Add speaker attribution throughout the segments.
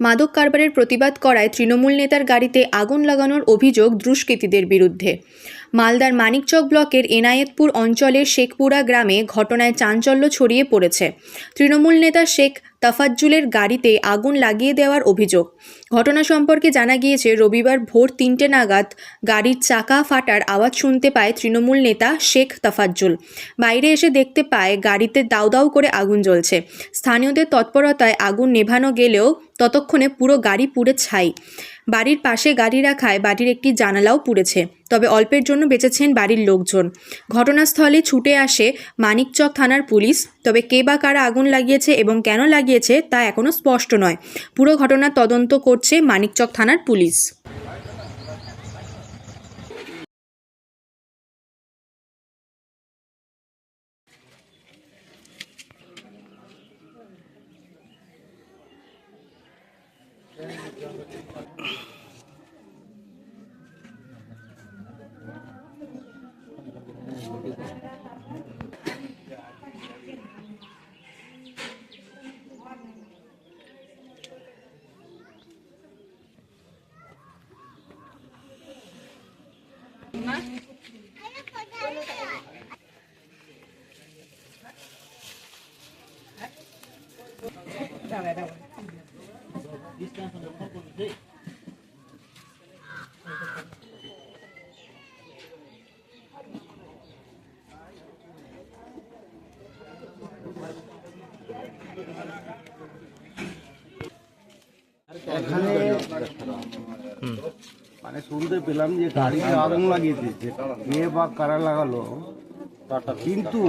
Speaker 1: মাদক কারবারের প্রতিবাদ করায় তৃণমূল নেতার গাড়িতে আগুন লাগানোর অভিযোগ দুষ্কৃতীদের বিরুদ্ধে। মালদার মানিকচক ব্লকের এনায়েতপুর অঞ্চলের শেখপুরা গ্রামে ঘটনায় চাঞ্চল্য ছড়িয়ে পড়েছে। তৃণমূল নেতা শেখ তাফাজ্জুলের গাড়িতে আগুন লাগিয়ে দেওয়ার অভিযোগ। ঘটনা সম্পর্কে জানা গিয়েছে, রবিবার ভোর তিনটে নাগাদ গাড়ির চাকা ফাটার আওয়াজ শুনতে পায় তৃণমূল নেতা শেখ তাফাজ্জুল। বাইরে এসে দেখতে পায়, গাড়িতে দাউ দাউ করে আগুন জ্বলছে। স্থানীয়দের তৎপরতায় আগুন নেভানো গেলেও ততক্ষণে পুরো গাড়ি পুড়ে ছাই। বাড়ির পাশে গাড়ি রাখায় বাড়ির একটি জানালাও পুড়েছে। তবে অল্পের জন্য বেঁচেছেন বাড়ির লোকজন। ঘটনাস্থলে ছুটে আসে মানিকচক থানার পুলিশ। তবে কে বা কারা আগুন লাগিয়েছে এবং কেন লাগিয়েছে তা এখনও স্পষ্ট নয়। পুরো ঘটনার তদন্ত করছে মানিকচক থানার police. Down there, down there. This time from the purple day.
Speaker 2: এখানে মানে শুনতে পেলাম যে গাড়িতে আগুন লাগিয়ে দিয়েছে কে বা কারা লাগালো কিন্তু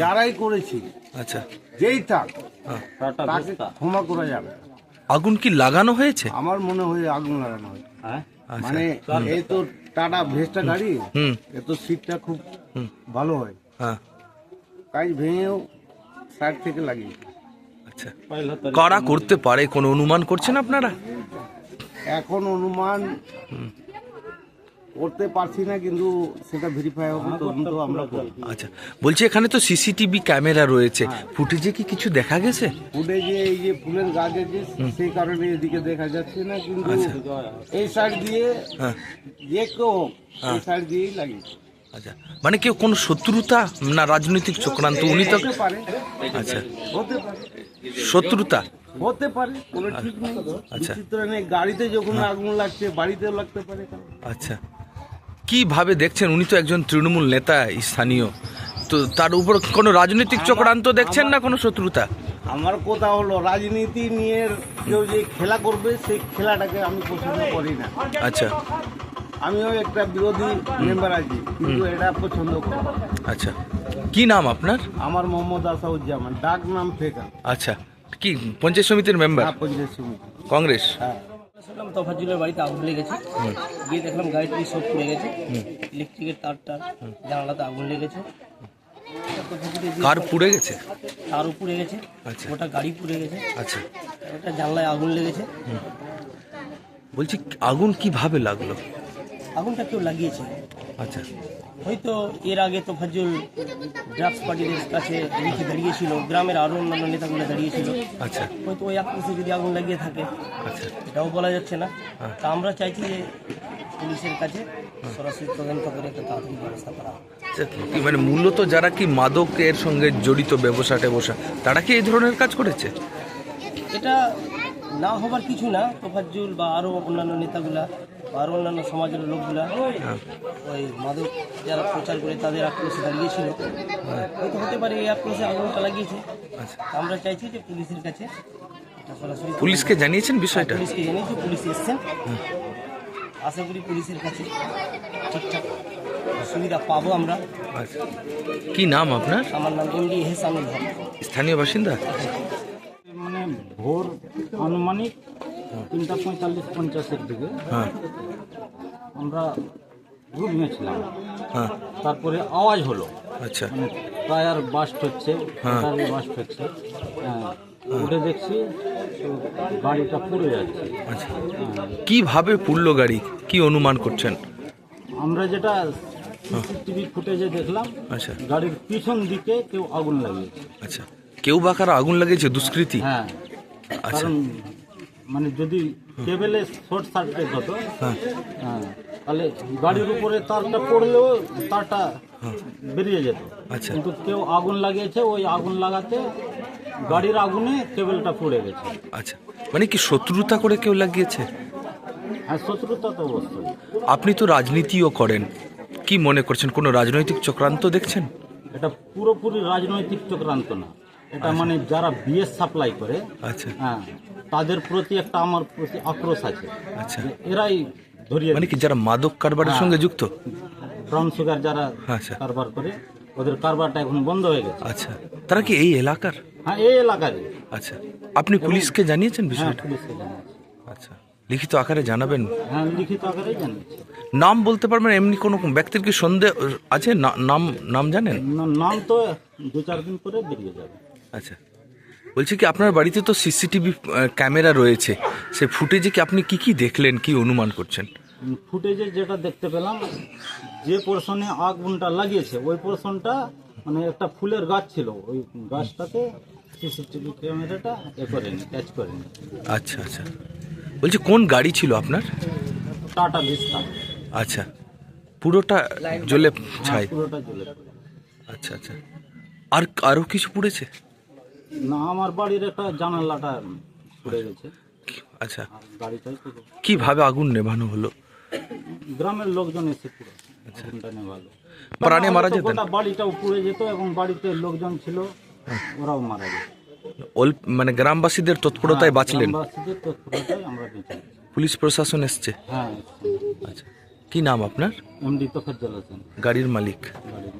Speaker 2: যারাই করেছে
Speaker 3: আচ্ছা।
Speaker 2: যেই থাক
Speaker 3: হ্যাঁ।
Speaker 2: তাকে ক্ষমা করা যাবে না।
Speaker 3: আগুন কি লাগানো হয়েছে?
Speaker 2: আমার মনে হয় আগুন লাগানো হয়?
Speaker 3: আচ্ছা।
Speaker 2: মানে এই তো টাটা ভেস্টা গাড়ি
Speaker 3: হুম।
Speaker 2: এ তো সিটটা খুব ভালো হয়।
Speaker 3: হ্যাঁ।
Speaker 2: কাজ ভেঙেও সাইড থেকে লাগিয়ে
Speaker 3: আচ্ছা। কারা করতে পারে কোনো অনুমান করছেন আপনারা?
Speaker 2: এখন অনুমান করতে পারছি না কিন্তু সেটা ভেরিফাই হবে তদন্ত আমরা করব।
Speaker 3: আচ্ছা বলছি এখানে তো সিসিটিভি ক্যামেরা রয়েছে। ফুটেজে কি কিছু দেখা গেছে?
Speaker 2: ফুটেজে এই যে ফুলের গাছ আছে সেই কারণে এদিকে দেখা যাচ্ছে না কিন্তু এই সাইড দিয়ে
Speaker 3: হ্যাঁ।
Speaker 2: যে কেউ হোক, এই সাইড দিয়েই লাগিয়েছে।
Speaker 3: আচ্ছা। মানে কেউ কোনো শত্রুতা না রাজনৈতিক চক্রান্ত? উনি তো আচ্ছা। শত্রুতা?
Speaker 2: হতে পারে কোনো ঠিক নেই।
Speaker 3: আচ্ছা।
Speaker 2: গাড়িতে যখন আগুন লাগছে বাড়িতেও লাগতে পারে
Speaker 3: আচ্ছা। কীভাবে দেখছেন? উনি তো একজন তৃণমূল নেতা স্থানীয়। তো তার উপর কোনো রাজনৈতিক চক্রান্ত দেখছেন না কোনো শত্রুতা?
Speaker 2: আমার কথা হলো রাজনীতি নিয়ে কেউ যে খেলা করবে সেই খেলাটাকে আমি পছন্দ করি না।
Speaker 3: আচ্ছা।
Speaker 2: আমিও একটা বিরোধী মেম্বার আছি কিন্তু এটা পছন্দ করি।
Speaker 3: আচ্ছা। কি নাম আপনার?
Speaker 2: আমার মোহাম্মদ আসাউজ্জামান ডাক নাম ফেকা।
Speaker 3: আচ্ছা। কি পঞ্চায়েত সমিতির মেম্বার
Speaker 2: না পঞ্চায়েত সমিতি।
Speaker 3: কংগ্রেস?
Speaker 2: হ্যাঁ।
Speaker 4: শুনলাম তফাজুলের বাড়িতে আগুন লেগেছে গিয়ে দেখলাম গাড়িটি সব পুড়ে গেছে। ইলেকট্রিকের তার টার জানালাতে আগুন লেগেছে
Speaker 3: কার পুড়ে গেছে?
Speaker 4: তারও পুড়ে গেছে।
Speaker 3: আচ্ছা।
Speaker 4: গোটা গাড়ি পুড়ে গেছে।
Speaker 3: আচ্ছা।
Speaker 4: একটা জানলায় আগুন লেগেছে।
Speaker 3: বলছি আগুন কীভাবে লাগল?
Speaker 4: আগুনটা কেউ লাগিয়েছে।
Speaker 3: আচ্ছা।
Speaker 4: হয়তো এর আগে তোফাজুল ড্রাগস পার্টিদের কাছে লিখে দাঁড়িয়েছিল গ্রামের আরও অন্যান্য নেতাগুলো দাঁড়িয়েছিল।
Speaker 3: আচ্ছা।
Speaker 4: হয়তো ওই আক্রোশে যদি আগুন লাগিয়ে থাকে
Speaker 3: আচ্ছা।
Speaker 4: এটাও বলা যাচ্ছে না। তা আমরা চাইছি যে পুলিশের কাছে সরাসরি তদন্ত করে একটা তাড়াতাড়ি ব্যবস্থা করা।
Speaker 3: আচ্ছা, মানে মূলত যারা কি মাদকের সঙ্গে জড়িত ব্যবসা টেবসা তারা কি এই ধরনের কাজ করেছে?
Speaker 4: এটা না হবার কিছু না তোফাজ্জুল বা আরও অন্যান্য নেতাগুলা বা আরও অন্যান্য সমাজের লোকগুলা ওই মাদক যারা প্রচার করে তাদের আক্রোশে দাঁড়িয়েছিল। হয়তো হতে পারে এই আক্রোশে আগুনটা লাগিয়েছে।
Speaker 3: আচ্ছা।
Speaker 4: আমরা চাইছি যে পুলিশের কাছে
Speaker 3: পুলিশকে জানিয়েছেন বিষয়টা?
Speaker 4: পুলিশকে জানিয়েছি পুলিশ এসছেন। আশা করি পুলিশের কাছে ঠিকঠাক সুবিধা পাবো আমরা।
Speaker 3: আচ্ছা। কি নাম আপনার?
Speaker 4: আমার নাম এমডি হেসানুল হক।
Speaker 3: স্থানীয় বাসিন্দা?
Speaker 5: মানে ভোর আনুমানিক তিনটা পঁয়তাল্লিশ পঞ্চাশের দিকে।
Speaker 3: হ্যাঁ।
Speaker 5: আমরা রুট নিয়েছিলাম।
Speaker 3: হ্যাঁ।
Speaker 5: তারপরে আওয়াজ হলো।
Speaker 3: আচ্ছা।
Speaker 5: মানে টায়ার বাস্ট হচ্ছে।
Speaker 3: হ্যাঁ।
Speaker 5: টায়ার বাস্ট হচ্ছে। হ্যাঁ। উঠে দেখছি গাড়িটা পুড়ে যাচ্ছে।
Speaker 3: আচ্ছা।
Speaker 5: হ্যাঁ।
Speaker 3: কীভাবে পুড়লো গাড়ি? কি অনুমান করছেন?
Speaker 5: আমরা যেটা সিসিটিভি ফুটেজে দেখলাম
Speaker 3: আচ্ছা।
Speaker 5: গাড়ির পিছন দিকে কেউ আগুন লাগিয়েছে।
Speaker 3: আচ্ছা। কেউ বা কারা আগুন লাগিয়েছে দুষ্কৃতি?
Speaker 5: হ্যাঁ।
Speaker 3: আচ্ছা।
Speaker 5: মানে যদি কেবেলে শর্ট সার্কিট হতো
Speaker 3: হ্যাঁ।
Speaker 5: হ্যাঁ তাহলে গাড়ির উপরে তারটা পড়লেও তারটা বেরিয়ে যেত।
Speaker 3: আচ্ছা।
Speaker 5: কিন্তু কেউ আগুন লাগিয়েছে ওই আগুন লাগাতে গাড়ির আগুনে কেবেলটা পড়ে গেছে।
Speaker 3: আচ্ছা। মানে কি শত্রুতা করে কেউ লাগিয়েছে?
Speaker 5: হ্যাঁ শত্রুতা তো অবশ্যই।
Speaker 3: আপনি তো রাজনীতিও করেন। কি মনে করছেন? কোনো রাজনৈতিক চক্রান্ত দেখছেন?
Speaker 5: এটা পুরোপুরি রাজনৈতিক চক্রান্ত না। এটা মানে যারা বিএস সাপ্লাই করে
Speaker 3: আচ্ছা।
Speaker 5: হ্যাঁ তাদের প্রতি একটা আমার প্রতি আক্রোশ আছে।
Speaker 3: আচ্ছা।
Speaker 5: এরাই ধরিয়ে
Speaker 3: মানে কি যারা মাদক কারবারের সঙ্গে যুক্ত?
Speaker 5: ব্রাউন সুগার যারা
Speaker 3: আচ্ছা।
Speaker 5: কারবার করে ওদের কারবারটা এখন বন্ধ হয়ে গেছে।
Speaker 3: আচ্ছা। তারা কি এই এলাকার?
Speaker 5: হ্যাঁ এই এলাকারই।
Speaker 3: আচ্ছা। আপনি পুলিশকে জানিয়েছেন
Speaker 5: হ্যাঁ
Speaker 3: বিষয়টা?
Speaker 5: পুলিশকে জানিয়েছি।
Speaker 3: আচ্ছা। লিখিত আকারে জানাবেন?
Speaker 5: হ্যাঁ লিখিত আকারেই জানিয়েছি।
Speaker 3: নাম বলতে পারবেন এমনি কোনো ব্যক্তির কি সন্দেহ আছে? নাম নাম জানেন?
Speaker 5: নাম তো দু চার দিন পরে বেরিয়ে যাবে।
Speaker 3: আচ্ছা। বলছি কি আপনার বাড়িতে তো সিসিটিভি ক্যামেরা রয়েছে। সেই ফুটেজে কি আপনি কি কি দেখলেন কি অনুমান করছেন?
Speaker 5: ফুটেজে যেটা দেখতে পেলাম যে পোর্শনে আগুনটা লাগিয়েছে ওই পোর্শনটা মানে একটা ফুলের গাছ ছিল। ওই গাছটাতে সিসিটিভি ক্যামেরাটা এ করেনি ক্যাচ করেনি।
Speaker 3: আচ্ছা আচ্ছা। বলছি কোন গাড়ি ছিল আপনার?
Speaker 5: টাটা ভিস্তা।
Speaker 3: আচ্ছা। পুরোটা জ্বলে ছাই।
Speaker 5: হ্যাঁ, পুরোটা জ্বলে।
Speaker 3: আচ্ছা আচ্ছা। আর আরও কিছু পুড়েছে?
Speaker 5: না আমার বাড়ির একটা জানালাটা পড়ে গেছে।
Speaker 3: আচ্ছা।
Speaker 5: আর গাড়িটাই পুরো
Speaker 3: কীভাবে আগুন নেভানো হলো?
Speaker 5: গ্রামের লোকজন এসে পুরো আগুনটা নেভালো।
Speaker 3: প্রাণে মারা
Speaker 5: নাহলে
Speaker 3: যেতেন?
Speaker 5: গোটা বাড়িটাও পুড়ে যেত এবং বাড়িতে লোকজন ছিল ওরাও মারা যেত
Speaker 3: অল্প মানে গ্রামবাসীদের তৎপরতায় বাঁচলেন?
Speaker 5: গ্রামবাসীদের তৎপরতায় আমরা বেঁচে গেছি।
Speaker 3: পুলিশ প্রশাসন এসছে?
Speaker 5: হ্যাঁ
Speaker 3: আচ্ছা। কি নাম আপনার?
Speaker 5: এমডি
Speaker 3: গাড়ির মালিক।
Speaker 5: গাড়ির